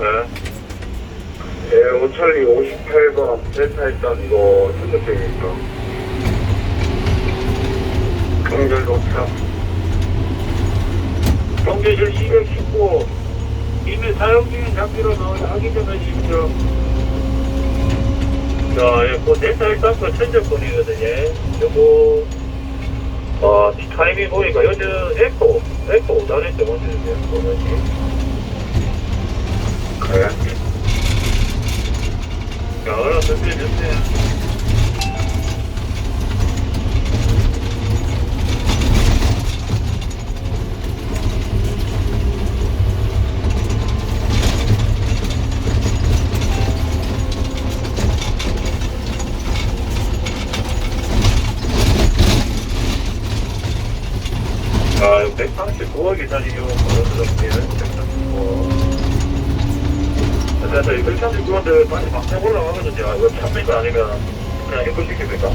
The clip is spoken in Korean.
네. 예, 오천리 58번 델타 일단 이거 등록증이니까. 경절 도착. 경제실 219 이미 사용 중인 장비로 확인 좀 해주십시오. 자, 예, 그 델타 일단 그 천적권이거든요. 요거, 어, 타이밍 보니까 요즘 에코, 에코 나랬죠, 먼저. 자, 얼른 준비해 주세요. 아, 139억 이상이요. 그래서 이 139원들 빨리 막상 올라가거든요. 이거 300원 아니면 그냥 해보시겠습니까?